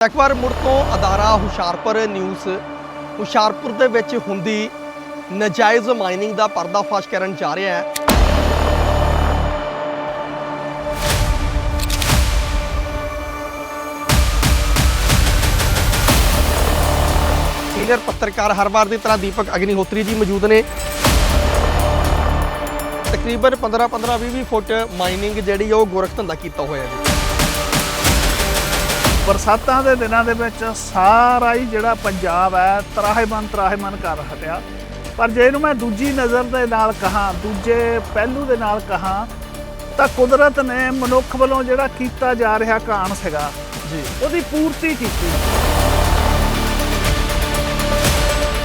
ਇੱਕ ਵਾਰ ਮੁੜ ਤੋਂ ਅਦਾਰਾ ਹੁਸ਼ਿਆਰਪੁਰ ਨਿਊਜ਼ ਹੁਸ਼ਿਆਰਪੁਰ ਦੇ ਵਿੱਚ ਹੁੰਦੀ ਨਜਾਇਜ਼ ਮਾਈਨਿੰਗ ਦਾ ਪਰਦਾਫਾਸ਼ ਕਰਨ ਜਾ ਰਿਹਾ ਹੈ ਸੀਨੀਅਰ ਪੱਤਰਕਾਰ ਹਰ ਵਾਰ ਦੀ ਤਰ੍ਹਾਂ ਦੀਪਕ ਅਗਨੀਹੋਤਰੀ ਜੀ ਮੌਜੂਦ ਨੇ ਤਕਰੀਬਨ 15 15 20 20 ਫੁੱਟ ਮਾਈਨਿੰਗ ਜਿਹੜੀ ਉਹ ਗੋਰਖ ਧੰਦਾ ਕੀਤਾ ਹੋਇਆ ਜੀ ਬਰਸਾਤਾਂ ਦੇ ਦਿਨਾਂ ਦੇ ਵਿੱਚ ਸਾਰਾ ਹੀ ਜਿਹੜਾ ਪੰਜਾਬ ਹੈ ਤਰਾਹੇਮਨ ਤਰਾਹੇਮਨ ਕਰ ਹਟਿਆ। ਪਰ ਜੇ ਇਹਨੂੰ ਮੈਂ ਦੂਜੀ ਨਜ਼ਰ ਦੇ ਨਾਲ ਕਹਾਂ ਦੂਜੇ ਪਹਿਲੂ ਦੇ ਨਾਲ ਕਹਾਂ ਤਾਂ ਕੁਦਰਤ ਨੇ ਮਨੁੱਖ ਵੱਲੋਂ ਜਿਹੜਾ ਕੀਤਾ ਜਾ ਰਿਹਾ ਕਾਣ ਸੀਗਾ ਜੀ। ਉਹਦੀ ਪੂਰਤੀ ਕੀਤੀ।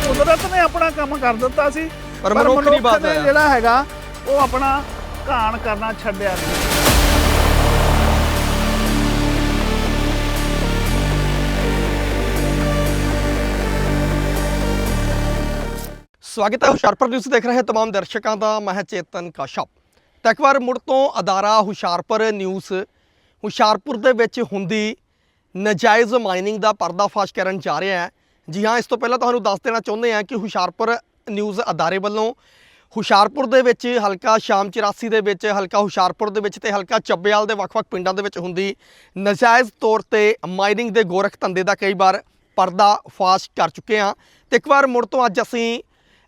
ਕੁਦਰਤ ਨੇ ਆਪਣਾ ਕੰਮ ਕਰ ਦਿੱਤਾ ਸੀ ਪਰ ਮਨੁੱਖ ਨੇ। ਜਿਹੜਾ ਹੈਗਾ ਉਹ ਆਪਣਾ ਕਾਣ ਕਰਨਾ ਛੱਡਿਆ ਨਹੀਂ। ਸਵਾਗਤ ਹੈ ਹੁਸ਼ਿਆਰਪੁਰ ਨਿਊਜ਼ ਦੇਖ ਰਹੇ तमाम ਦਰਸ਼ਕਾਂ ਦਾ ਮੈਂ ਹਾਂ ਚੇਤਨ ਕਸ਼ਪ ਤਾਂ ਇੱਕ ਵਾਰ ਮੁੜ ਤੋਂ ਅਦਾਰਾ ਹੁਸ਼ਿਆਰਪੁਰ ਨਿਊਜ਼ ਹੁਸ਼ਿਆਰਪੁਰ ਦੇ ਵਿੱਚ ਹੁੰਦੀ ਨਜਾਇਜ਼ ਮਾਈਨਿੰਗ ਦਾ ਪਰਦਾਫਾਸ਼ ਕਰਨ ਜਾ ਰਿਹਾ ਹੈ ਜੀ ਹਾਂ ਇਸ ਤੋਂ ਪਹਿਲਾਂ ਤੁਹਾਨੂੰ ਦੱਸ ਦੇਣਾ ਚਾਹੁੰਦੇ ਹਾਂ ਕਿ ਹੁਸ਼ਿਆਰਪੁਰ ਨਿਊਜ਼ ਅਦਾਰੇ ਵੱਲੋਂ ਹੁਸ਼ਿਆਰਪੁਰ ਦੇ ਵਿੱਚ ਹਲਕਾ ਸ਼ਾਮ 84 ਦੇ ਵਿੱਚ ਹਲਕਾ ਹੁਸ਼ਿਆਰਪੁਰ ਦੇ ਵਿੱਚ ਤੇ ਹਲਕਾ ਚੱਬੇਵਾਲ ਦੇ ਵੱਖ-ਵੱਖ ਪਿੰਡਾਂ ਦੇ ਵਿੱਚ ਹੁੰਦੀ ਨਜਾਇਜ਼ ਤੌਰ ਤੇ ਮਾਈਨਿੰਗ ਦੇ ਗੋਰਖ ਧੰਦੇ ਦਾ ਕਈ ਵਾਰ ਪਰਦਾ ਫਾਸ਼ ਕਰ ਚੁੱਕੇ ਹਾਂ ਤੇ ਇੱਕ ਵਾਰ ਮੁੜ ਤੋਂ ਅੱਜ ਅਸੀਂ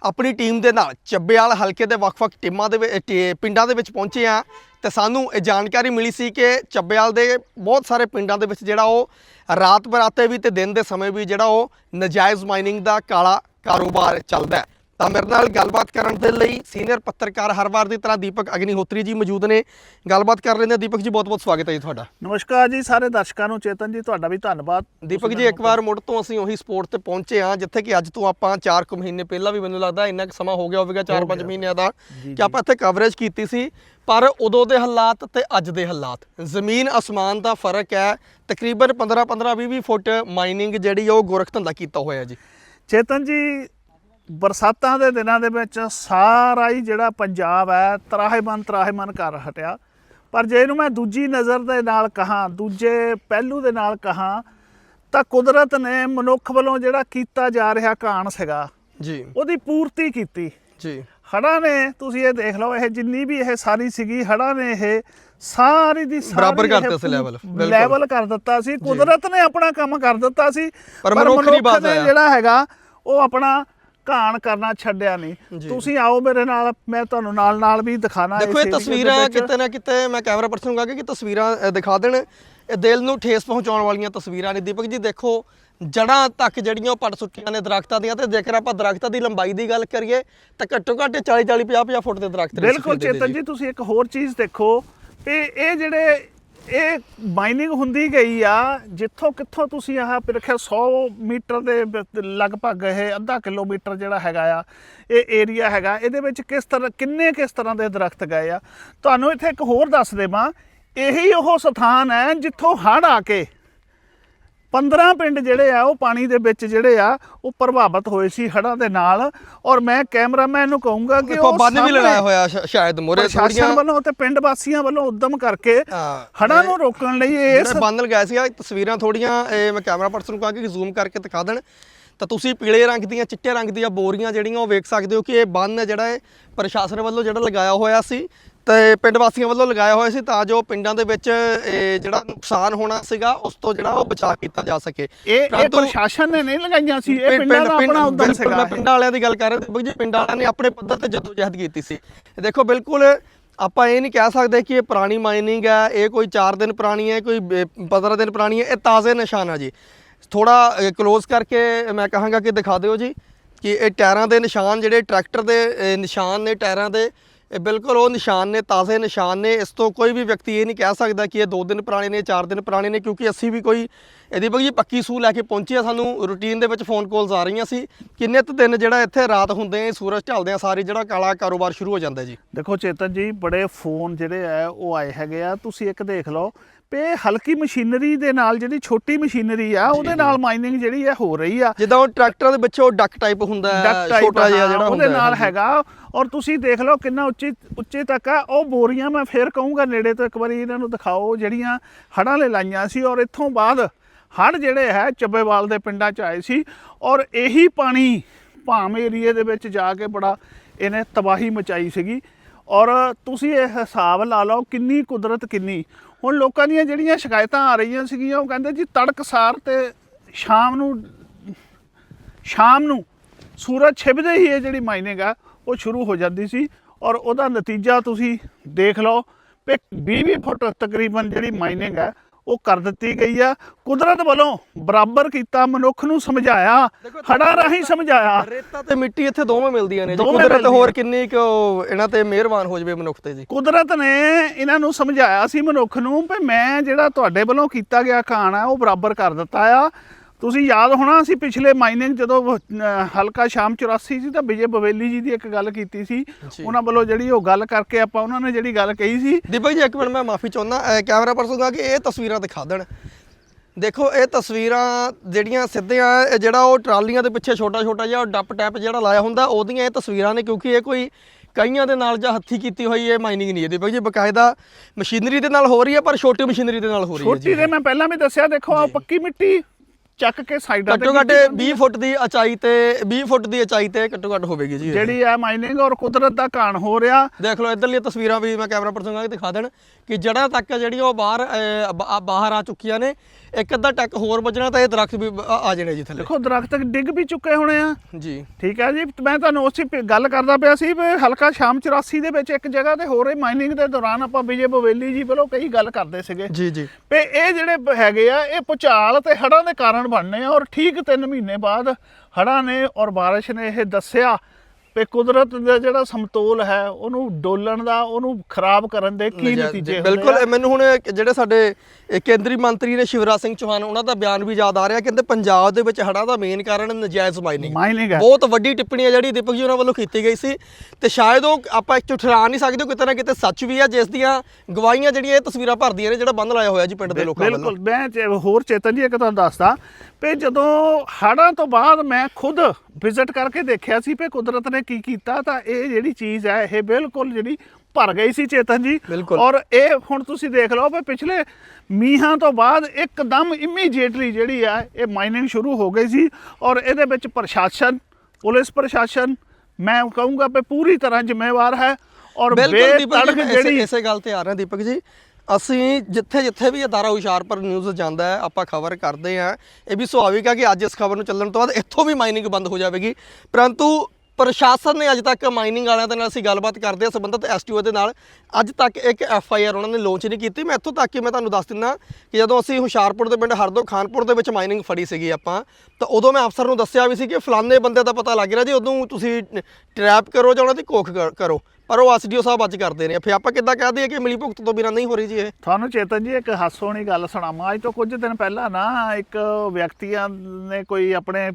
ਆਪਣੀ ਟੀਮ ਦੇ ਨਾਲ ਚੱਬੇਵਾਲ ਹਲਕੇ ਦੇ ਵੱਖ-ਵੱਖ ਟੀਮਾਂ ਦੇ ਵਿੱਚ ਟੀ- ਪਿੰਡਾਂ ਦੇ ਵਿੱਚ ਪਹੁੰਚੇ ਆ ਤੇ ਸਾਨੂੰ ਇਹ ਜਾਣਕਾਰੀ ਮਿਲੀ ਸੀ ਕਿ ਚੱਬੇਵਾਲ ਦੇ ਬਹੁਤ ਸਾਰੇ ਪਿੰਡਾਂ ਦੇ ਵਿੱਚ ਜਿਹੜਾ ਉਹ ਰਾਤ ਬਰਾਤੇ ਵੀ ਤੇ ਦਿਨ ਦੇ ਸਮੇਂ ਵੀ ਜਿਹੜਾ ਉਹ ਨਜਾਇਜ਼ ਮਾਈਨਿੰਗ ਦਾ ਕਾਲਾ ਕਾਰੋਬਾਰ ਚੱਲਦਾ ਹੈ। ਤਾਂ ਮੇਰੇ ਨਾਲ ਗੱਲਬਾਤ ਕਰਨ ਦੇ ਲਈ ਸੀਨੀਅਰ ਪੱਤਰਕਾਰ ਹਰ ਵਾਰ ਦੀ ਤਰ੍ਹਾਂ ਦੀਪਕ ਅਗਨੀਹੋਤਰੀ ਜੀ ਮੌਜੂਦ ਨੇ। ਗੱਲਬਾਤ ਕਰ ਰਹੇ ਨੇ ਦੀਪਕ ਜੀ ਬਹੁਤ-ਬਹੁਤ ਸਵਾਗਤ ਹੈ ਜੀ ਤੁਹਾਡਾ। ਨਮਸਕਾਰ ਜੀ ਸਾਰੇ ਦਰਸ਼ਕਾਂ ਨੂੰ। ਚੇਤਨ ਜੀ ਤੁਹਾਡਾ ਵੀ ਧੰਨਵਾਦ। ਦੀਪਕ ਜੀ ਇੱਕ ਵਾਰ ਮੁੜ ਤੋਂ ਅਸੀਂ ਉਹੀ ਸਪੋਰਟ ਤੇ ਪਹੁੰਚੇ ਹਾਂ ਜਿੱਥੇ ਕਿ ਅੱਜ ਤੋਂ ਆਪਾਂ 4 ਕੁ ਮਹੀਨੇ ਪਹਿਲਾਂ ਵੀ ਮੈਨੂੰ ਲੱਗਦਾ ਇੰਨਾ ਕੁ ਸਮਾਂ ਹੋ ਗਿਆ ਹੋਵੇਗਾ 4-5 ਮਹੀਨਿਆਂ ਦਾ ਕਿ ਆਪਾਂ ਇੱਥੇ ਕਵਰੇਜ ਕੀਤੀ ਸੀ। ਪਰ ਉਦੋਂ ਦੇ ਹਾਲਾਤ ਤੇ ਅੱਜ ਦੇ ਹਾਲਾਤ। ਜ਼ਮੀਨ ਅਸਮਾਨ ਦਾ ਫ਼ਰਕ ਹੈ। ਤਕਰੀਬਨ 15-15 20-20 ਫੁੱਟ ਮਾਈਨਿੰਗ ਜਿਹੜੀ ਉਹ ਗੋਰਖ ਧੰਦਾ ਕੀਤਾ ਹੋਇਆ ਜੀ। ਚੇਤਨ ਜੀ ਬਰਸਾਤਾਂ ਦੇ ਦਿਨਾਂ ਦੇ ਵਿੱਚ ਸਾਰਾ ਹੀ ਜਿਹੜਾ ਪੰਜਾਬ ਹੈ ਤਰਾਹੇਮਨ ਤਰਾਹੇਮਨ ਕਰ ਹਟਿਆ। ਪਰ ਜੇ ਇਹਨੂੰ ਮੈਂ ਦੂਜੀ ਨਜ਼ਰ ਦੇ ਨਾਲ ਕਹਾਂ ਦੂਜੇ ਪਹਿਲੂ ਦੇ ਨਾਲ ਕਹਾਂ ਤਾਂ ਕੁਦਰਤ ਨੇ ਮਨੁੱਖ ਵੱਲੋਂ ਜਿਹੜਾ ਕੀਤਾ ਜਾ ਰਿਹਾ ਕਾਣ ਸੀਗਾ ਜੀ। ਉਹਦੀ ਪੂਰਤੀ ਕੀਤੀ। ਜੀ। ਹੜ੍ਹਾਂ ਨੇ ਤੁਸੀਂ ਇਹ ਦੇਖ ਲਓ ਇਹ ਜਿੰਨੀ ਵੀ ਇਹ ਸਾਰੀ ਸੀਗੀ ਹੜ੍ਹਾਂ ਨੇ ਇਹ ਸਾਰੀ ਦੀ ਸਾਰੀ ਬਰਾਬਰ ਕਰ ਦਿੱਤਾ ਸੀ ਬਿਲਕੁਲ। ਲੈਵਲ ਕਰ ਦਿੱਤਾ ਸੀ। ਕੁਦਰਤ ਨੇ ਆਪਣਾ ਕੰਮ ਕਰ ਦਿੱਤਾ ਸੀ ਪਰ ਮਨੁੱਖ ਨੇ। ਜਿਹੜਾ ਹੈਗਾ ਉਹ ਆਪਣਾ ਕਾਣ ਕਰਨਾ ਛੱਡਿਆ ਨਹੀਂ। ਤੁਸੀਂ ਆਓ ਮੇਰੇ ਨਾਲ ਮੈਂ ਤੁਹਾਨੂੰ ਨਾਲ ਨਾਲ ਵੀ ਦਿਖਾਣਾ ਦੇਖੋ ਇਹ ਤਸਵੀਰਾਂ ਕਿਤੇ ਨਾ ਕਿਤੇ ਮੈਂ ਕੈਮਰਾ ਪਰਸਨ ਨੂੰ ਕਹਾਂਗਾ ਕਿ ਤਸਵੀਰਾਂ ਦਿਖਾ ਦੇਣ। ਇਹ ਦਿਲ ਨੂੰ ਠੇਸ ਪਹੁੰਚਾਉਣ ਵਾਲੀਆਂ ਤਸਵੀਰਾਂ ਨੇ। ਦੀਪਕ ਜੀ ਦੇਖੋ ਜੜਾਂ ਤੱਕ ਜਿਹੜੀਆਂ ਉਹ ਪੜ ਸੁੱਟੀਆਂ ਨੇ ਦਰਖਤਾਂ ਦੀਆਂ। ਤੇ ਜੇਕਰ ਆਪਾਂ ਦਰਖਤਾਂ ਦੀ ਲੰਬਾਈ ਦੀ ਗੱਲ ਕਰੀਏ ਤਾਂ ਘੱਟੋ ਘੱਟ 40 40 50 50 ਫੁੱਟ ਦੇ ਦਰਖਤ ਬਿਲਕੁਲ ਚੇਤਨ ਜੀ ਤੁਸੀਂ ਇੱਕ ਹੋਰ ਚੀਜ਼ ਦੇਖੋ। ਤੇ ਇਹ ਜਿਹੜੇ ਇਹ ਮਾਈਨਿੰਗ ਹੁੰਦੀ ਗਈ ਆ, ਜਿੱਥੋਂ ਕਿੱਥੋਂ ਤੁਸੀਂ ਆਹ ਮੇਰੇ ਖਿਆਲ 100 ਮੀਟਰ ਦੇ ਲਗਭਗ ਇਹ ਅੱਧਾ ਕਿਲੋਮੀਟਰ ਜਿਹੜਾ ਹੈਗਾ ਆ, ਇਹ ਏਰੀਆ ਹੈਗਾ। ਇਹਦੇ ਵਿੱਚ ਕਿਸ ਤਰ੍ਹਾਂ, ਕਿੰਨੇ ਕਿਸ ਤਰ੍ਹਾਂ ਦੇ ਦਰਖਤ ਗਏ ਆ? ਤੁਹਾਨੂੰ ਇੱਥੇ ਇੱਕ ਹੋਰ ਦੱਸ ਦੇਵਾਂ। ਇਹੀ ਉਹ ਸਥਾਨ ਹੈ ਜਿੱਥੋਂ ਹੜ੍ਹ ਆ ਕੇ 15 ਪਿੰਡ ਜਿਹੜੇ ਆ ਉਹ ਪਾਣੀ ਦੇ ਵਿੱਚ ਜਿਹੜੇ ਆ ਉਹ ਪ੍ਰਭਾਵਿਤ ਹੋਏ ਸੀ ਹੜ੍ਹਾਂ ਦੇ ਨਾਲ। ਔਰ ਮੈਂ ਕੈਮਰਾਮੈਨ ਨੂੰ ਕਹੂੰਗਾ ਕਿ ਉਹ ਬੰਨ ਵੀ ਲਗਾਇਆ ਹੋਇਆ ਸ਼ਾਇਦ ਮੋਰੇ ਪ੍ਰਸ਼ਾਸਨ ਵੱਲੋਂ ਤੇ ਪਿੰਡ ਵਾਸੀਆਂ ਵੱਲੋਂ ਉਦਮ ਕਰਕੇ ਹਾਂ, ਹੜ੍ਹਾਂ ਨੂੰ ਰੋਕਣ ਲਈ ਇਸ ਬੰਨ ਲਗਾਏ ਸੀ ਤਸਵੀਰਾਂ ਥੋੜੀਆਂ ਇਹ ਮੈਂ ਕੈਮਰਾ ਪਰਸਨ ਨੂੰ ਕਹਾਂਗਾ ਕਿ ਜ਼ੂਮ ਕਰਕੇ ਦਿਖਾ ਦੇਣ। ਤਾਂ ਤੁਸੀਂ ਪੀਲੇ ਰੰਗ ਦੀਆਂ ਚਿੱਟੇ ਰੰਗ ਦੀਆਂ ਬੋਰੀਆਂ ਜਿਹੜੀਆਂ ਉਹ ਵੇਖ ਸਕਦੇ ਹੋ ਕਿ ਇਹ ਬੰਨ ਜਿਹੜਾ ਹੈ ਪ੍ਰਸ਼ਾਸਨ ਵੱਲੋਂ ਜਿਹੜਾ ਲਗਾਇਆ ਹੋਇਆ ਸੀ। ਤੇ ਪਿੰਡ ਵਾਸੀਆਂ ਵੱਲੋਂ ਲਗਾਇਆ ਹੋਇਆ ਸੀ ਤਾਂ ਜੋ ਪਿੰਡਾਂ ਦੇ ਵਿੱਚ ਇਹ ਜਿਹੜਾ ਨੁਕਸਾਨ ਹੋਣਾ ਸੀਗਾ ਉਸ ਤੋਂ ਜਿਹੜਾ ਉਹ ਬਚਾਅ ਕੀਤਾ ਜਾ ਸਕੇ। ਇਹ ਇਹ ਪਰੰਤੂ ਪ੍ਰਸ਼ਾਸਨ ਨੇ ਨਹੀਂ ਲਗਾਈਆਂ ਸੀ। ਇਹ ਪਿੰਡ- ਦਾ ਆਪਣਾ ਉਦਮ ਬਿਲਕੁਲ ਸੀਗਾ। ਮੈਂ ਪਿੰਡਾਂ ਵਾਲਿਆਂ ਦੀ ਗੱਲ ਕਰ ਰਿਹਾ ਸੀ ਜੀ ਪਿੰਡਾਂ ਵਾਲਿਆਂ ਨੇ ਆਪਣੇ ਪੱਧਰ ਤੇ ਜਦੋਜਹਿਦ ਕੀਤੀ ਸੀ। ਦੇਖੋ ਬਿਲਕੁਲ ਆਪਾਂ ਇਹ ਨਹੀਂ ਕਹਿ ਸਕਦੇ ਕਿ ਇਹ ਪੁਰਾਣੀ ਮਾਈਨਿੰਗ ਹੈ ਇਹ ਕੋਈ 4 ਦਿਨ ਪੁਰਾਣੀ ਹੈ ਕੋਈ 15 ਦਿਨ ਪੁਰਾਣੀ ਹੈ ਇਹ ਤਾਜ਼ੇ ਨਿਸ਼ਾਨ ਆ ਜੀ। ਥੋੜਾ ক্লোਜ਼ ਕਰਕੇ ਮੈਂ ਕਹਾਂਗਾ ਕਿ ਦਿਖਾ ਦਿਓ ਜੀ ਕਿ ਇਹ ਟਾਇਰਾਂ ਦੇ ਨਿਸ਼ਾਨ ਜਿਹੜੇ ਟਰੈਕਟਰ ਦੇ ਅ, ਨਿਸ਼ਾਨ ਨੇ ਟਾਇਰਾਂ ਦੇ ਇਹ ਬਿਲਕੁਲ ਉਹ ਨਿਸ਼ਾਨ ਨੇ, ਤਾਜ਼ੇ ਨਿਸ਼ਾਨ ਨੇ, ਇਸ ਤੋਂ ਕੋਈ ਵੀ ਵਿਅਕਤੀ ਇਹ ਨਹੀਂ ਕਹਿ ਸਕਦਾ ਕਿ ਇਹ 2 ਦਿਨ ਪੁਰਾਣੇ ਨੇ 4 ਦਿਨ ਪੁਰਾਣੇ ਨੇ, ਕਿਉਂਕਿ ਅਸੀਂ ਵੀ ਕੋਈ ਇਹਦੀ ਬਈ ਪੱਕੀ ਸੂਹ ਲੈ ਕੇ ਪਹੁੰਚੇ ਆ, ਸਾਨੂੰ ਰੂਟੀਨ ਦੇ ਵਿੱਚ ਫੋਨ ਕਾਲਸ ਆ ਰਹੀਆਂ ਸੀ। ਕਿ ਨਿਤ ਦਿਨ ਜਿਹੜਾ ਇੱਥੇ ਰਾਤ ਹੁੰਦੇ ਸੂਰਜ ਢਲਦੇ ਆ, ਸਾਰੀ ਜਿਹੜਾ ਕਾਲਾ ਕਾਰੋਬਾਰ ਸ਼ੁਰੂ ਹੋ ਜਾਂਦਾ ਜੀ। ਦੇਖੋ ਚੇਤਨ ਜੀ, ਬੜੇ ਫੋਨ ਜਿਹੜੇ ਆ, ਉਹ ਆਏ ਹੈਗੇ ਆ। ਤੁਸੀਂ ਇੱਕ ਦੇਖ ਲਓ ਇਹ ਹਲਕੀ ਮਸ਼ੀਨਰੀ ਦੇ ਨਾਲ ਜਿਹੜੀ ਛੋਟੀ ਮਸ਼ੀਨਰੀ ਆ ਉਹਦੇ ਨਾਲ ਮਾਈਨਿੰਗ ਜਿਹੜੀ ਆ ਹੋ ਰਹੀ ਆ। ਜਿੱਦਾਂ ਉਹ ਟਰੈਕਟਰਾਂ ਦੇ ਵਿੱਚ ਉਹ ਡਕ ਟਾਈਪ ਹੁੰਦਾ ਛੋਟਾ ਜਿਹਾ ਜਿਹੜਾ ਹੁੰਦਾ। ਉਹਦੇ ਨਾਲ। ਹੈਗਾ। ਔਰ ਤੁਸੀਂ ਦੇਖ ਲਓ ਕਿੰਨਾ ਉੱਚੀ ਉੱਚੇ ਤੱਕ ਆ। ਉਹ ਬੋਰੀਆਂ ਮੈਂ ਫੇਰ ਕਹੂੰਗਾ ਨੇੜੇ ਤੋਂ ਇੱਕ ਵਾਰੀ ਇਹਨਾਂ ਨੂੰ ਦਿਖਾਓ ਜਿਹੜੀਆਂ ਹੜਾਂ ਲੈ ਲਾਈਆਂ ਸੀ। ਔਰ ਇੱਥੋਂ ਬਾਅਦ ਹੜ੍ਹ ਜਿਹੜੇ ਹੈ ਚੱਬੇਵਾਲ ਦੇ ਪਿੰਡਾਂ 'ਚ ਆਏ ਸੀ। ਔਰ ਇਹੀ ਪਾਣੀ ਭਾਮ ਏਰੀਏ ਦੇ ਵਿੱਚ ਜਾ ਕੇ ਬੜਾ ਇਹਨੇ ਤਬਾਹੀ ਮਚਾਈ ਸੀਗੀ। ਔਰ ਤੁਸੀਂ ਇਹ ਹਿਸਾਬ ਲਾ ਲਓ ਕਿੰਨੀ ਕੁਦਰਤ ਕਿੰਨੀ। ਹੁਣ ਲੋਕਾਂ ਦੀਆਂ ਜਿਹੜੀਆਂ ਸ਼ਿਕਾਇਤਾਂ ਆ ਰਹੀਆਂ ਸੀਗੀਆਂ, ਉਹ ਕਹਿੰਦੇ ਜੀ ਤੜਕਸਾਰ ਤੇ ਸ਼ਾਮ ਨੂੰ ਸ਼ਾਮ ਨੂੰ ਸੂਰਜ ਛਿਪਦੇ ਹੀ ਇਹ ਜਿਹੜੀ ਮਾਈਨਿੰਗ ਆ, ਉਹ ਸ਼ੁਰੂ ਹੋ ਜਾਂਦੀ ਸੀ। ਔਰ ਉਹਦਾ ਨਤੀਜਾ ਤੁਸੀਂ ਦੇਖ ਲਓ ਕਿ 20 ਫੁੱਟ ਤਕਰੀਬਨ ਜਿਹੜੀ ਮਾਈਨਿੰਗ ਹੈ ਉਹ ਕਰ ਦਿੱਤੀ ਗਈ ਆ। ਕੁਦਰਤ ਵੱਲੋਂ ਬਰਾਬਰ ਕੀਤਾ ਮਨੁੱਖ ਨੂੰ ਸਮਝਾਇਆ ਹੜਾ ਰਾਹੀਂ ਸਮਝਾਇਆ। ਰੇਤਾ ਤੇ ਮਿੱਟੀ ਇੱਥੇ ਦੋਵੇਂ ਮਿਲਦੀਆਂ ਨੇ ਜੀ। ਕੁਦਰਤ। ਹੋਰ ਕਿੰਨੀ ਕੁ ਇਹਨਾਂ ਤੇ ਮਿਹਰਬਾਨ ਹੋ ਜਵੇ ਮਨੁੱਖ ਤੇ ਜੀ। ਕੁਦਰਤ ਨੇ ਇਹਨਾਂ ਨੂੰ ਸਮਝਾਇਆ ਸੀ ਮਨੁੱਖ ਨੂੰ ਵੀ ਮੈਂ ਜਿਹੜਾ ਤੁਹਾਡੇ ਵੱਲੋਂ ਕੀਤਾ ਗਿਆ ਆ ਉਹ ਬਰਾਬਰ ਕਰ ਦਿੱਤਾ ਆ। ਤੁਸੀਂ ਯਾਦ ਹੋਣਾ ਅਸੀਂ ਪਿਛਲੇ ਮਾਈਨਿੰਗ ਜਦੋਂ ਹਲਕਾ ਸ਼ਾਮ 84 ਸੀ ਤਾਂ ਵਿਜੇ ਬਵੇਲੀ ਜੀ ਦੀ ਇੱਕ ਗੱਲ ਕੀਤੀ ਸੀ। ਉਹਨਾਂ ਵੱਲੋਂ ਜਿਹੜੀ ਉਹ ਗੱਲ ਕਰਕੇ ਆਪਾਂ ਉਹਨਾਂ ਨੇ ਜਿਹੜੀ ਗੱਲ ਕਹੀ ਸੀ। ਦੀਪਕ ਜੀ ਇੱਕ ਮਿੰਟ ਮੈਂ ਮਾਫੀ ਚਾਹੁੰਦਾ ਕੈਮਰਾ ਪਰਸਨ ਕਹਾਂ ਕਿ ਇਹ ਤਸਵੀਰਾਂ ਦਿਖਾ ਦੇਣ। ਦੇਖੋ ਇਹ ਤਸਵੀਰਾਂ ਜਿਹੜੀਆਂ ਸਿੱਧੀਆਂ ਜਿਹੜਾ ਉਹ ਟਰਾਲੀਆਂ ਦੇ ਪਿੱਛੇ ਛੋਟਾ ਛੋਟਾ ਜਿਹਾ ਡੱਪ ਟੈਪ ਜਿਹੜਾ ਲਾਇਆ ਹੁੰਦਾ ਉਹਦੀਆਂ ਇਹ ਤਸਵੀਰਾਂ ਨੇ ਕਿਉਂਕਿ ਇਹ ਕੋਈ ਕਈਆਂ ਦੇ ਨਾਲ ਜਾਂ ਹੱਥੀ ਕੀਤੀ ਹੋਈ ਇਹ ਮਾਈਨਿੰਗ ਨਹੀਂ ਹੈ। ਦੀਪਕ ਜੀ ਬਕਾਇਦਾ ਮਸ਼ੀਨਰੀ ਦੇ ਨਾਲ ਹੋ ਰਹੀ ਹੈ ਪਰ ਛੋਟੀ ਮਸ਼ੀਨਰੀ ਦੇ ਨਾਲ ਹੋ ਰਹੀ ਹੈ ਛੋਟੀ ਦੇ ਮੈਂ ਪਹਿਲਾਂ ਵੀ ਦੱਸਿਆ ਦੇਖੋ ਆ ਪੱਕੀ ਮਿੱਟੀ ਚੱਕ ਕੇ ਸਾਈਡਾਂ ਘੱਟੋ ਘੱਟ ਕੀਤੀ ਜਾਂਦੀ 20 ਫੁੱਟ ਦੀ ਉਚਾਈ ਤੇ 20 ਫੁੱਟ ਦੀ ਉਚਾਈ ਤੇ ਘੱਟੋ ਘੱਟ ਹੋਵੇਗੀ ਜੀ। ਜਿਹੜੀ ਆ ਮਾਈਨਿੰਗ ਔਰ ਕੁਦਰਤ ਦਾ ਕਾਣ ਹੋ ਰਿਹਾ। ਦੇਖ ਲਓ ਇਧਰਲੀਆਂ ਤਸਵੀਰਾਂ ਵੀ ਮੈਂ ਕੈਮਰਾ ਪਰਸਨ ਕਹਾਂ ਦਿਖਾ ਦੇਣ ਕਿ ਜੜ੍ਹਾਂ ਤੱਕ ਜਿਹੜੀ ਉਹ ਬਾਹਰ ਬਾਹਰ ਆ ਚੁੱਕੀਆਂ ਨੇ। ਇੱਕ ਅੱਧਾ ਟੱਕ ਹੋਰ ਵੱਜਣਾ ਤਾਂ ਇਹ ਦਰਖਤ ਵੀ ਆ ਜਾਣੇ ਜੀ ਥੱਲੇ। ਦੇਖੋ ਦਰਖਤ ਡਿੱਗ ਵੀ ਚੁੱਕੇ ਹੋਣੇ ਆ। ਜੀ। ਠੀਕ ਹੈ ਜੀ ਮੈਂ ਤੁਹਾਨੂੰ ਉਸੇ ਗੱਲ ਕਰਦਾ ਪਿਆ ਸੀ ਵੀ ਹਲਕਾ ਸ਼ਾਮ 84 ਦੇ ਵਿੱਚ ਇੱਕ ਜਗ੍ਹਾ ਤੇ ਹੋ ਰਹੀ ਮਾਈਨਿੰਗ ਦੇ ਦੌਰਾਨ ਆਪਾਂ ਵਿਜੇ ਬਵੇਲੀ ਜੀ ਵੱਲੋਂ ਕਈ ਗੱਲ ਕਰਦੇ ਸੀਗੇ। ਜੀ ਜੀ। ਵੀ ਇਹ ਜਿਹੜੇ ਹੈਗੇ ਆ ਇਹ ਭੁਚਾਲ ਤੇ ਹੜ੍ਹਾਂ ਦੇ ਕਾਰਨ ਬਣਨੇ ਆ ਔਰ ਠੀਕ 3 ਮਹੀਨੇ ਬਾਅਦ ਹੜ੍ਹਾਂ ਨੇ ਔਰ ਬਾਰਿਸ਼ ਨੇ ਇਹ ਦੱਸਿਆ ਵੀ ਕੁਦਰਤ ਦਾ ਜਿਹੜਾ ਸਮਤੋਲ ਹੈ ਉਹਨੂੰ ਡੋਲਣ ਦਾ ਉਹਨੂੰ ਖਰਾਬ ਕਰਨ ਦੇ ਕੀ ਨਤੀਜੇ ਹੁੰਦੇ ਬਿਲਕੁਲ ਮੈਨੂੰ ਹੁਣ ਜਿਹੜੇ ਸਾਡੇ ਕੇਂਦਰੀ ਮੰਤਰੀ ਨੇ ਸ਼ਿਵਰਾਜ ਸਿੰਘ ਚੌਹਾਨ ਉਹਨਾਂ ਦਾ ਬਿਆਨ ਵੀ ਯਾਦ ਆ ਰਿਹਾ ਕਹਿੰਦੇ ਪੰਜਾਬ ਦੇ ਵਿੱਚ ਹੜ੍ਹਾਂ ਦਾ ਮੇਨ ਕਾਰਨ ਨਜਾਇਜ਼ ਮਾਈਨਿੰਗ ਮਾਈਨਿੰਗ ਹੈ। ਬਹੁਤ ਵੱਡੀ ਟਿੱਪਣੀ ਹੈ ਜਿਹੜੀ ਦੀਪਕ ਜੀ ਉਹਨਾਂ ਵੱਲੋਂ ਕੀਤੀ ਗਈ ਸੀ ਤੇ ਸ਼ਾਇਦ ਉਹ ਆਪਾਂ ਇੱਕ ਠੁਠਰਾ ਨਹੀਂ ਸਕਦੇ ਕਿਤੇ ਨਾ ਕਿਤੇ ਸੱਚ ਵੀ ਹੈ ਜਿਸ ਦੀਆਂ ਗਵਾਹੀਆਂ ਜਿਹੜੀਆਂ ਇਹ ਤਸਵੀਰਾਂ ਭਰਦੀਆਂ ਨੇ ਜਿਹੜਾ ਬੰਦ ਲਾਇਆ ਹੋਇਆ ਜੀ ਪਿੰਡ ਦੇ ਲੋਕਾਂ ਵੱਲੋਂ। ਬਿਲਕੁਲ ਮੈਂ ਹੋਰ ਚੇਤਨ ਜੀ ਇੱਕ ਤੁਹਾਨੂੰ ਦੱਸਦਾ ਵੀ ਜਦੋਂ ਹੜ੍ਹਾਂ ਤੋਂ ਬਾਅਦ ਮੈਂ ਖੁਦ ਵਿਜ਼ਿਟ ਕਰਕੇ ਦੇਖਿਆ ਸੀ ਵੀ ਕੁਦਰਤ ਨੇ ਕੀ ਕੀਤਾ ਤਾਂ ਇਹ ਜਿਹੜੀ ਚੀਜ਼ ਹੈ ਇਹ ਬਿਲਕੁਲ ਜਿਹੜੀ ਭਰ ਗਈ ਸੀ ਚੇਤਨ ਜੀ। ਔਰ ਇਹ ਹੁਣ ਤੁਸੀਂ ਦੇਖ ਲਓ ਵੀ ਪਿਛਲੇ ਮੀਂਹਾਂ ਤੋਂ ਬਾਅਦ ਇੱਕਦਮ ਇਮੀਡੀਏਟਲੀ ਜਿਹੜੀ ਆ ਇਹ ਮਾਈਨਿੰਗ ਸ਼ੁਰੂ ਹੋ ਗਈ ਸੀ। ਔਰ ਇਹਦੇ ਵਿੱਚ ਪ੍ਰਸ਼ਾਸਨ ਪੁਲਿਸ ਪ੍ਰਸ਼ਾਸਨ ਮੈਂ ਕਹੂੰਗਾ ਵੀ ਪੂਰੀ ਤਰ੍ਹਾਂ ਜ਼ਿੰਮੇਵਾਰ ਹੈ। ਔਰ ਬੇਤੜਕ ਜਿਹੜੀ ਇਸੇ- ਗੱਲ ਤੇ ਆ ਰਹੇ ਦੀਪਕ ਜੀ। ਅਸੀਂ ਜਿੱਥੇ ਜਿੱਥੇ ਵੀ ਅਦਾਰਾ ਹੁਸ਼ਿਆਰਪੁਰ ਨਿਊਜ਼ ਜਾਂਦਾ ਹੈ, ਆਪਾਂ ਖਬਰ ਕਰਦੇ ਹਾਂ। ਇਹ ਵੀ ਸੁਭਾਵਿਕ ਹੈ ਕਿ ਅੱਜ ਇਸ ਖਬਰ ਨੂੰ ਚੱਲਣ ਤੋਂ ਬਾਅਦ ਇੱਥੋਂ ਵੀ ਮਾਈਨਿੰਗ ਬੰਦ ਹੋ ਜਾਵੇਗੀ। ਪਰੰਤੂ ਪ੍ਰਸ਼ਾਸਨ ਨੇ ਅੱਜ ਤੱਕ ਮਾਈਨਿੰਗ ਵਾਲਿਆਂ ਦੇ ਨਾਲ ਅਸੀਂ ਗੱਲਬਾਤ ਕਰਦੇ ਹਾਂ, ਸੰਬੰਧਿਤ ਐਸਟੀਓ ਦੇ ਨਾਲ। ਅੱਜ ਤੱਕ ਇੱਕ ਐਫ ਆਈ ਆਰ ਉਹਨਾਂ ਨੇ ਲਾਂਚ ਨਹੀਂ ਕੀਤੀ। ਮੈਂ ਇੱਥੋਂ ਤੱਕ ਕਿ ਮੈਂ ਤੁਹਾਨੂੰ ਦੱਸ ਦਿੰਦਾ ਕਿ ਜਦੋਂ ਅਸੀਂ ਹੁਸ਼ਿਆਰਪੁਰ ਦੇ ਪਿੰਡ ਹਰਦੋ ਖਾਨਪੁਰ ਦੇ ਵਿੱਚ ਮਾਈਨਿੰਗ ਫੜੀ ਸੀਗੀ ਆਪਾਂ, ਤਾਂ ਉਦੋਂ ਮੈਂ ਅਫਸਰ ਨੂੰ ਦੱਸਿਆ ਵੀ ਸੀ ਕਿ ਫਲਾਣੇ ਬੰਦੇ ਦਾ ਪਤਾ ਲੱਗ ਰਿਹਾ ਜੀ, ਉਦੋਂ ਤੁਸੀਂ ਟਰੈਪ ਕਰੋ ਜਾਂ ਉਹਨਾਂ ਦੀ ਕੋਖ ਕਰ- ਕਰੋ। ਪਰ ਉਹ ਐਸਡੀਓ ਸਾਹਿਬ ਅੱਜ ਕਰਦੇ ਨੇ। ਫਿਰ ਆਪਾਂ ਕਿੱਦਾਂ ਕਹਿ ਦਈਏ ਕਿ ਮਿਲੀ ਭੁਗਤ ਤੋਂ ਬਿਨਾਂ ਨਹੀਂ ਹੋ ਰਹੀ ਜੀ ਇਹ? ਤੁਹਾਨੂੰ ਚੇਤਨ ਜੀ, ਇੱਕ ਹਾਸੋਣੀ ਗੱਲ ਸੁਣਾਵਾਂ। ਅੱਜ ਤੋਂ ਕੁਝ ਦਿਨ ਪਹਿਲਾਂ ਨਾ, ਇੱਕ ਵਿਅਕਤੀਆਂ ਨੇ ਕੋਈ ਆਪਣੇ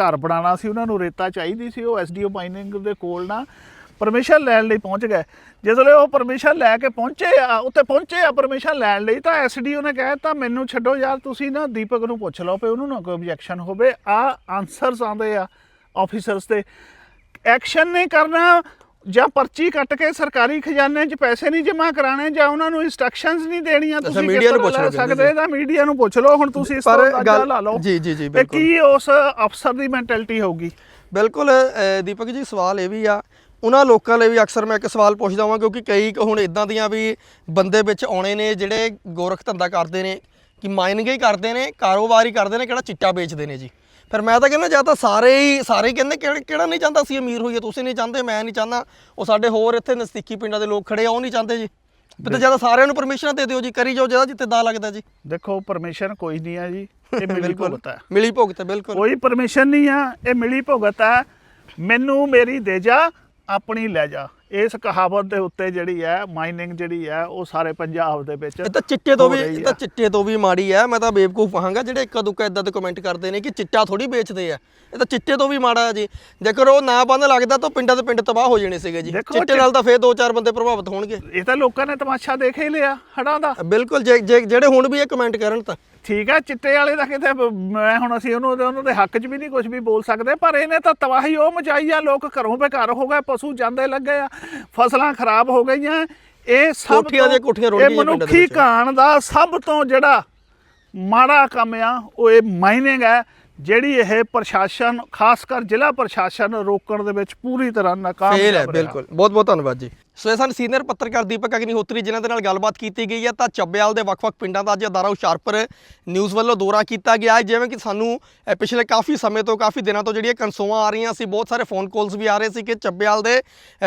ਘਰ ਬਣਾਉਣਾ ਸੀ, ਉਹਨਾਂ ਨੂੰ ਰੇਤਾ ਚਾਹੀਦੀ ਸੀ, ਉਹ ਐਸਡੀਓ ਮਾਈਨਿੰਗ ਦੇ ਕੋਲ ਨਾ ਪਰਮਿਸ਼ਨ ਲੈਣ ਲਈ ਪਹੁੰਚ ਗਏ। ਜਦੋਂ ਉਹ ਪਰਮਿਸ਼ਨ ਲੈ ਕੇ ਪਹੁੰਚੇ ਆ, ਉੱਥੇ ਪਹੁੰਚੇ ਆ ਪਰਮਿਸ਼ਨ ਲੈਣ ਲਈ, ਤਾਂ ਐਸਡੀਓ ਨੇ ਕਿਹਾ, ਤਾਂ ਮੈਨੂੰ ਛੱਡੋ ਯਾਰ, ਤੁਸੀਂ ਨਾ ਦੀਪਕ ਨੂੰ ਪੁੱਛ ਲਓ ਪé ਉਹਨੂੰ ਨਾ ਕੋਈ ਆਬਜੈਕਸ਼ਨ ਹੋਵੇ। ਆ ਆਨਸਰਸ ਆਉਂਦੇ ਆ ਆਫੀਸਰਸ ਦੇ ਐਕਸ਼ਨ ਨਹੀਂ ਕਰਨਾ ਜਾਂ ਪਰਚੀ ਕੱਟ ਕੇ ਸਰਕਾਰੀ ਖਜ਼ਾਨੇ 'ਚ ਪੈਸੇ ਨਹੀਂ ਜਮ੍ਹਾਂ ਕਰਾਣੇ ਜਾਂ ਉਹਨਾਂ ਨੂੰ ਇਨਸਟਰਕਸ਼ਨਸ ਨਹੀਂ ਦੇਣੀਆਂ ਤੁਸੀਂ ਕਿਸ ਨੂੰ ਪੁੱਛ ਲਓ ਸਕਦੇ ਤਾਂ ਮੀਡੀਆ ਨੂੰ ਪੁੱਛ ਲਓ ਹੁਣ ਤੁਸੀਂ ਇਸ ਤੋਂ ਗੱਲ- ਲਾ ਲਓ। ਜੀ, ਜੀ, ਜੀ, ਬਿਲਕੁਲ। ਕੀ ਉਸ ਅਫਸਰ ਦੀ ਮੈਂਟੈਲਿਟੀ ਹੋਊਗੀ? ਬਿਲਕੁਲ ਦੀਪਕ ਜੀ ਸਵਾਲ ਇਹ ਵੀ ਆ। ਉਹਨਾਂ ਲੋਕਾਂ ਲਈ ਵੀ ਅਕਸਰ ਮੈਂ ਇੱਕ ਸਵਾਲ ਪੁੱਛਦਾ ਹਾਂ ਕਿਉਂਕਿ ਕਈ ਹੁਣ ਇਦਾਂ ਦੀਆਂ ਵੀ ਬੰਦੇ ਵਿੱਚ ਆਉਣੇ ਨੇ ਜਿਹੜੇ ਗੋਰਖ ਧੰਦਾ ਕਰਦੇ ਨੇ ਕਿ ਮਾਈਨਿੰਗ ਹੀ ਕਰਦੇ ਨੇ ਕਾਰੋਬਾਰ ਹੀ ਕਰਦੇ ਨੇ ਕਿਹੜਾ ਚਿੱਟਾ ਵੇਚਦੇ ਨੇ ਜੀ। ਫਿਰ ਮੈਂ ਤਾਂ ਕਹਿੰਦਾ ਜਾਂ ਤਾਂ ਸਾਰੇ ਹੀ ਸਾਰੇ ਹੀ ਕਹਿੰਦੇ ਕਿਹੜਾ ਕਿਹੜਾ ਨਹੀਂ ਚਾਹੁੰਦਾ ਸੀ ਅਮੀਰ ਹੋਈਏ ਤੁਸੀਂ ਨਹੀਂ ਚਾਹੁੰਦੇ ਮੈਂ ਨਹੀਂ ਚਾਹੁੰਦਾ। ਉਹ ਸਾਡੇ ਹੋਰ ਇੱਥੇ ਨਜ਼ਦੀਕੀ ਪਿੰਡਾਂ ਦੇ ਲੋਕ ਖੜੇ ਆ ਉਹ ਨਹੀਂ ਚਾਹੁੰਦੇ ਜੀ। ਫਿਰ ਤਾਂ ਜਾਂ ਤਾਂ ਸਾਰਿਆਂ ਨੂੰ ਪਰਮਿਸ਼ਨ ਦੇ ਦਿਓ ਜੀ ਕਰੀ ਜਾਓ ਜਿਹਦਾ ਜਿੱਤੇ ਦਾ ਲੱਗਦਾ ਜੀ। ਦੇਖੋ ਪਰਮਿਸ਼ਨ ਕੋਈ ਨਹੀਂ ਆ ਜੀ ਇਹ ਮਿਲੀ ਭੁਗਤ ਹੈ ਮਿਲੀ ਭੁਗਤ ਹੈ, ਬਿਲਕੁਲ। ਕੋਈ ਪਰਮਿਸ਼ਨ ਨਹੀਂ ਆ ਇਹ ਮਿਲੀ ਭੁਗਤ ਹੈ ਮੈਨੂੰ ਮੇਰੀ ਦੇ ਜਾ ਆਪਣੀ ਲੈ ਜਾ। ਇਸ ਕਹਾਵਤ ਦੇ ਉੱਤੇ ਜਿਹੜੀ ਹੈ ਮਾਈਨਿੰਗ ਜਿਹੜੀ ਹੈ ਉਹ ਸਾਰੇ ਪੰਜਾਬ ਦੇ ਵਿੱਚ ਇਹ ਤਾਂ ਚਿੱਟੇ ਤੋਂ ਵੀ ਇਹ ਤਾਂ। ਚਿੱਟੇ ਤੋਂ ਵੀ ਮਾੜੀ ਹੈ। ਮੈਂ ਤਾਂ ਬੇਵਕੂਫ ਕਹਾਂਗਾ ਜਿਹੜੇ ਇੱਕਾ ਦੁੱਕਾ ਇਦਾਂ ਦੇ ਕਮੈਂਟ ਕਰਦੇ ਨੇ ਕਿ ਚਿੱਟਾ ਥੋੜੀ ਵੇਚਦੇ ਆ। ਇਹ ਤਾਂ ਚਿੱਟੇ ਤੋਂ ਵੀ ਮਾੜਾ ਹੈ ਜੀ। ਜੇਕਰ ਉਹ ਨਾ ਬੰਦ ਲੱਗਦਾ ਤਾਂ ਪਿੰਡਾਂ ਦੇ ਪਿੰਡ ਤਬਾਹ ਹੋ ਜਾਣੇ ਸੀਗੇ ਜੀ। ਚਿੱਟੇ ਨਾਲ ਤਾਂ ਫੇਰ ਦੋ ਚਾਰ ਬੰਦੇ ਪ੍ਰਭਾਵਿਤ ਹੋਣਗੇ। ਇਹ ਤਾਂ ਲੋਕਾਂ ਨੇ ਤਮਾਸ਼ਾ ਦੇਖ ਹੀ ਲਿਆ ਹੜਾਂ ਦਾ। ਬਿਲਕੁਲ ਜੇ- ਜਿਹੜੇ ਹੁਣ ਵੀ ਇਹ ਕਮੈਂਟ ਕਰਨ ਤਾਂ ਠੀਕ ਆ ਚਿੱਟੇ ਵਾਲੇ ਦਾ ਕਿਤੇ ਮੈਂ ਹੁਣ ਅਸੀਂ ਉਹਨੂੰ ਉਹਨਾਂ ਦੇ ਹੱਕ 'ਚ ਵੀ ਨਹੀਂ ਕੁਝ ਵੀ ਬੋਲ ਸਕਦੇ ਪਰ ਇਹਨੇ ਤਾਂ ਤਬਾਹੀ ਉਹ ਮਚਾਈ ਆ ਲੋਕ ਘਰੋਂ ਬੇਘਰ ਹੋ ਗਏ ਪਸ਼ੂ ਜਾਂਦੇ ਲੱਗੇ ਆ ਫਸਲਾਂ ਖਰਾਬ ਹੋ ਗਈਆਂ ਇਹ ਸਭ ਕੋਠੀਆਂ ਦੀਆਂ ਕੋਠੀਆਂ ਰੁੜ ਇਹ ਦੇ ਮਨੁੱਖੀ। ਕਾਣ ਦਾ ਸਭ ਤੋਂ ਜਿਹੜਾ ਮਾੜਾ ਕੰਮ ਆ ਉਹ ਇਹ ਮਾਈਨਿੰਗ ਹੈ ਜਿਹੜੀ ਇਹ ਪ੍ਰਸ਼ਾਸਨ ਖਾਸ ਕਰ ਜ਼ਿਲ੍ਹਾ ਪ੍ਰਸ਼ਾਸਨ ਰੋਕਣ ਦੇ ਵਿੱਚ ਪੂਰੀ ਤਰ੍ਹਾਂ ਨਾਕਾਮ ਹੈ। ਬਿਲਕੁਲ ਬਹੁਤ ਬਹੁਤ ਧੰਨਵਾਦ ਜੀ ਸੋ ਇਹ ਸਨ ਸੀਨੀਅਰ ਪੱਤਰਕਾਰ ਦੀਪਕ ਅਗਨੀਹੋਤਰੀ, ਜਿਨ੍ਹਾਂ ਦੇ ਨਾਲ ਗੱਲਬਾਤ ਕੀਤੀ ਗਈ ਹੈ। ਤਾਂ ਚੱਬਿਆਲ ਦੇ ਵੱਖ-ਵੱਖ ਪਿੰਡਾਂ ਦਾ ਅੱਜ ਅਦਾਰਾ ਹੁਸ਼ਿਆਰਪੁਰ ਨਿਊਜ਼ ਵੱਲੋਂ ਦੌਰਾ ਕੀਤਾ ਗਿਆ ਹੈ। ਜਿਵੇਂ ਕਿ ਸਾਨੂੰ ਪਿਛਲੇ ਕਾਫੀ ਸਮੇਂ ਤੋਂ, ਕਾਫੀ ਦਿਨਾਂ ਤੋਂ ਜਿਹੜੀਆਂ ਕਨਸੋਆਂ ਆ ਰਹੀਆਂ ਸੀ, ਬਹੁਤ ਸਾਰੇ ਫੋਨ ਕਾਲਸ ਵੀ ਆ ਰਹੇ ਸੀ ਕਿ ਚੱਬਿਆਲ ਦੇ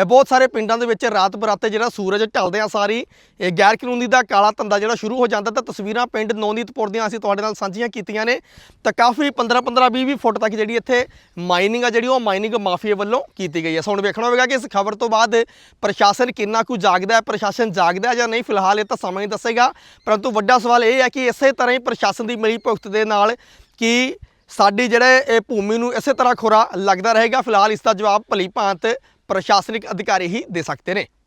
ਬਹੁਤ ਸਾਰੇ ਪਿੰਡਾਂ ਦੇ ਵਿੱਚ ਰਾਤ ਬਰਾਤੇ ਜਿਹੜਾ ਸੂਰਜ ਢਲਦਿਆਂ ਸਾਰੀ, ਇਹ ਗੈਰ ਕਾਨੂੰਨੀ ਦਾ ਕਾਲਾ ਧੰਦਾ ਜਿਹੜਾ ਸ਼ੁਰੂ ਹੋ ਜਾਂਦਾ, ਤਾਂ ਤਸਵੀਰਾਂ ਪਿੰਡ ਨੌਨੀਤਪੁਰ ਦੀਆਂ ਅਸੀਂ ਤੁਹਾਡੇ ਨਾਲ ਸਾਂਝੀਆਂ ਕੀਤੀਆਂ ਨੇ। ਤਾਂ ਕਾਫੀ 15 15 20 20 ਫੁੱਟ ਤੱਕ ਜਿਹੜੀ ਇੱਥੇ ਮਾਈਨਿੰਗ ਆ ਜਿਹੜੀ, ਉਹ ਮਾਈਨਿੰਗ ਮਾਫੀਆ ਵੱਲੋਂ ਕੀਤੀ ਗਈ ਹੈ। ਸੋ ਹੁਣ ਵੇਖਣਾ ਹੋਵੇਗਾ ਕਿ ਇਸ ਖਬਰ ਤੋਂ ਬਾਅਦ ਪ੍ਰਸ਼ਾਸਨ ਪ੍ਰਸ਼ਾਸਨ ਕਿੰਨਾ ਕੁ ਜਾਗਦਾ ਹੈ, ਪ੍ਰਸ਼ਾਸਨ ਜਾਗਦਾ ਹੈ ਜਾਂ ਨਹੀਂ, ਫਿਲਹਾਲ ਇਹ ਤਾਂ ਸਮਾਂ ਹੀ ਦੱਸੇਗਾ। ਪਰੰਤੂ ਵੱਡਾ ਸਵਾਲ ਇਹ ਹੈ ਕਿ ਇਸੇ ਤਰ੍ਹਾਂ ਹੀ ਪ੍ਰਸ਼ਾਸਨ ਦੀ ਮਿਲੀ ਭੁਗਤ ਦੇ ਨਾਲ ਕਿ ਸਾਡੀ ਜਿਹੜੇ ਇਹ ਭੂਮੀ ਨੂੰ ਇਸੇ ਤਰ੍ਹਾਂ ਖੋਰਾ ਲੱਗਦਾ ਰਹੇਗਾ। ਫਿਲਹਾਲ ਇਸ ਦਾ ਜਵਾਬ ਭਲੀ ਭਾਂਤ ਪ੍ਰਸ਼ਾਸਨਿਕ ਅਧਿਕਾਰੀ ਹੀ ਦੇ ਸਕਦੇ ਨੇ।